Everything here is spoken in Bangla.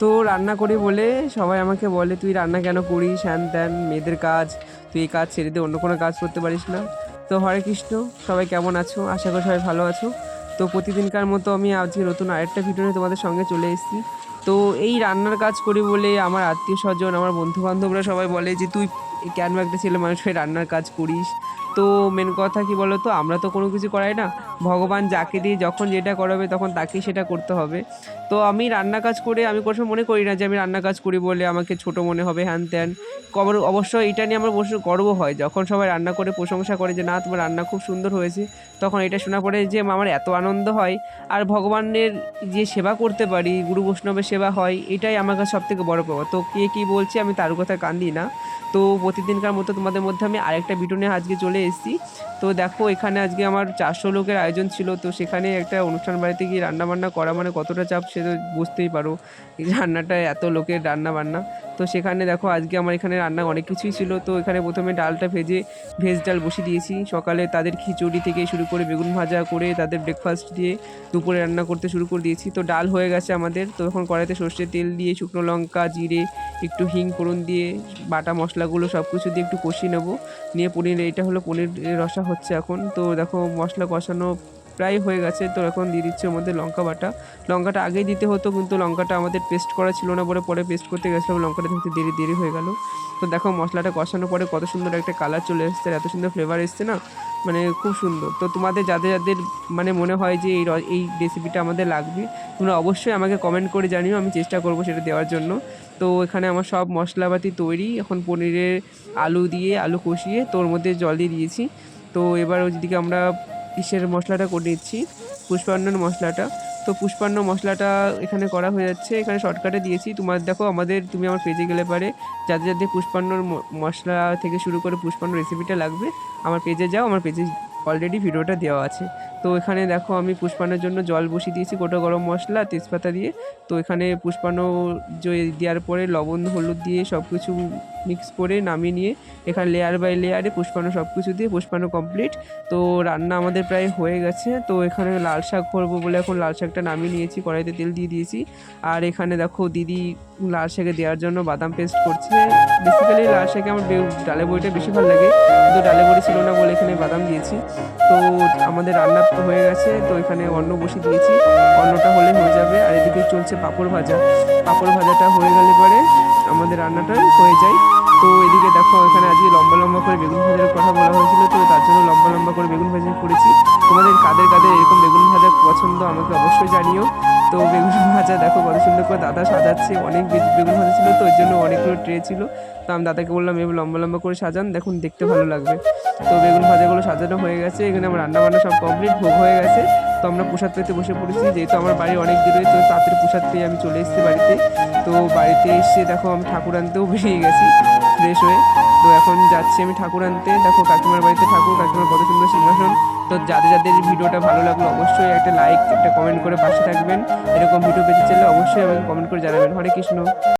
তো রান্না করি বলে সবাই আমাকে বলে, তুই রান্না কেন করিস? হ্যান ত্যান, মেয়েদের কাজ। তুই এই কাজ ছেড়ে দিয়ে অন্য কোনো কাজ করতে পারিস না। তো হরে কৃষ্ণ, সবাই কেমন আছো? আশা করি সবাই ভালো আছো। তো প্রতিদিনকার মতো আমি আজকে নতুন আরেকটা ভিডিও নিয়ে তোমাদের সঙ্গে চলে এসেছি। তো এই রান্নার কাজ করি বলে আমার আত্মীয় স্বজন আমার বন্ধু বান্ধবরা সবাই বলে যে, তুই কেন একটা ছেলে মানুষ হয়ে রান্নার কাজ করিস? তো মেন কথা কি তো আমরা তো কোনো কিছু করাই না। ভগবান যাকে দিয়ে যখন যেটা করাবে তখন তাকেই সেটা করতে হবে। তো আমি রান্না কাজ করে আমি কোনো মনে করি না যে আমি রান্না কাজ করি বলে আমাকে ছোট মনে হবে, হ্যান ত্যান। কবর অবশ্য এটা নিয়ে আমার অবশ্য গর্ব হয়। যখন সবাই রান্না করে প্রশংসা করে যে, না, তোমার রান্না খুব সুন্দর হয়েছে। তখন এটা শোনা পড়ে যে, আমার এত আনন্দ হয়। আর ভগবানের যে সেবা করতে পারি, গুরু বৈষ্ণবের সেবা হয়, এটাই আমার কাছে সব থেকে বড় পাওয়া। তো কে কী বলছে আমি তার কথা কান্দি না। তো প্রতিদিনকার মতো তোমাদের মধ্যে আমি আরেকটা ভিডিও নিয়ে আজকে চলে এসেছি তো দেখো, এখানে আজকে আমার চারশো লোকের আয়োজন ছিল, তো সেখানে একটা অনুষ্ঠান বাড়িতে গিয়ে রান্নাবান্না করা মানে কতটা চাপ সে তো বুঝতেই পারো রান্নাটা, এত লোকের রান্না বান্না তো সেখানে দেখো, আজকে আমার এখানে রান্না অনেক কিছুই ছিল, তো এখানে প্রথমে ডালটা ভেজে ভেজ ডাল বসিয়ে দিয়েছি। সকালে তাদের খিচুড়ি থেকে শুরু করে বেগুন ভাজা করে তাদের ব্রেকফাস্ট দিয়ে দুপুরে রান্না করতে শুরু করে দিয়েছি। তো ডাল হয়ে গেছে আমাদের, তো এখন কড়াইতে সর্ষের তেল দিয়ে শুকনো লঙ্কা, জিরে, একটু হিং ফোড়ন দিয়ে বাটা মশলাগুলো সব কিছু দিয়ে একটু কষিয়ে নেব। নিয়ে পনির, এটা হলো পনির রসা হচ্ছে এখন। তো দেখো, মশলা কষানো প্রায় হয়ে গেছে। তো এখন দিয়ে দিচ্ছে ওর মধ্যে লঙ্কা বাটা। লঙ্কাটা আগেই দিতে হতো, কিন্তু লঙ্কাটা আমাদের পেস্ট করা ছিল না বলে পরে পেস্ট করতে গেছিলাম। লঙ্কাটা দিতে দেরি দেরি হয়ে গেল। তো দেখো, মশলাটা কষানোর পরে কত সুন্দর একটা কালার চলে এসছে এত সুন্দর ফ্লেভার এসছে না? মানে খুব সুন্দর। তো তোমাদের, যাদের যাদের মানে মনে হয় যে এই এই রেসিপিটা আমাদের লাগবে, তোমরা অবশ্যই আমাকে কমেন্ট করে জানিও। আমি চেষ্টা করব সেটা দেওয়ার জন্য। তো এখানে আমার সব মশলাপাতি তৈরি। এখন পনিরের আলু দিয়ে আলু কষিয়ে তোর মধ্যে জল দিয়ে দিয়েছি। তো এবার ওইদিকে আমরা ইসের মশলাটা করে নিচ্ছি পুষ্পান্নর মশলাটা। তো পুষ্পান্ন মশলাটা এখানে করা হয়ে যাচ্ছে, এখানে শর্টকাটে দিয়েছি। তোমার দেখো, আমাদের, তুমি আমার পেজে গেলে পারে, যাদের যাদের পুষ্পান্নর মশলা থেকে শুরু করে পুষ্পান্ন রেসিপিটা লাগবে, আমার পেজে যাও, আমার পেজে অলরেডি ভিডিওটা দেওয়া আছে। তো এখানে দেখো, আমি পুষ্পান্নের জন্য জল বসিয়ে দিয়েছি, গোটা গরম মশলা, তেজপাতা দিয়ে। তো এখানে পুষ্পান্ন যে দেওয়ার পরে লবণ, হলুদ দিয়ে সব কিছু মিক্স করে নামিয়ে নিয়ে এখানে লেয়ার বাই লেয়ারে পুষ্পান্ন সব কিছু দিয়ে পুষ্পান্ন কমপ্লিট তো রান্না আমাদের প্রায় হয়ে গেছে। তো এখানে লাল শাক করব বলে এখন লাল শাকটা নামিয়ে নিয়েছি, কড়াইতে তেল দিয়ে দিয়েছি। আর এখানে দেখো দিদি লাল শাকে দেওয়ার জন্য বাদাম পেস্ট করছে। বেসিক্যালি লাল শাকে আমার ডালে বড়িটা বেশি ভালো লাগে। কিন্তু ডালে বড়ি ছিল না বলে এখানে বাদাম দিয়েছি। তো আমাদের রান্না হয়ে গেছে। তো এখানে অন্ন বসিয়ে দিয়েছি। অন্নটা হলে হয়ে যাবে। আর এদিকে চলছে পাঁপড় ভাজা। পাঁপড় ভাজাটা হয়ে গেলে পরে আমাদের রান্নাটা হয়ে যায়। তো এদিকে দেখো এখানে আজকে লম্বা লম্বা করে বেগুন ভাজার কথা বলা হয়েছিল, তো তার জন্য লম্বা লম্বা করে বেগুন ভাজা করেছি। তোমাদের কাদের কাদের এরকম বেগুন ভাজা পছন্দ আমাকে অবশ্যই জানিও। তো বেগুন ভাজা দেখো কত সুন্দর করে দাদা সাজাচ্ছে, অনেক বেগুন ভাজা ছিল, তো ওই জন্য অনেকগুলো ট্রে ছিল। তো আমি দাদাকে বললাম, এবার লম্বা লম্বা করে সাজান, দেখুন, দেখতে ভালো লাগবে। তো বেগুন ভাজাগুলো সাজানো হয়ে গেছে, এখানে আমার রান্না বান্না সব কমপ্লিট ভোগ হয়ে গেছে। তো আমরা প্রসাদ পেতে বসে পড়েছি, যেহেতু আমার বাড়ি অনেক দূরে, তো তাড়াতাড়ি প্রসাদ পেয়ে আমি চলে এসেছি বাড়িতে। তো বাড়িতে এসে দেখো আমি ঠাকুর আনতেও বেরিয়ে গেছি ফ্রেশ হয়ে। তো এখন যাচ্ছি আমি ঠাকুর আনতে। দেখো কাকিমার বাড়িতে ঠাকুর, কাকিমার কত সুন্দর সিংহাসন। তো যাদের যাদের ভিডিওটা ভালো লাগল অবশ্যই একটা লাইক একটা কমেন্ট করে পাশে থাকবেন। এরকম ভিডিও পেতে চাইলে অবশ্যই আমাকে কমেন্ট করে জানাবেন। হরে কৃষ্ণ।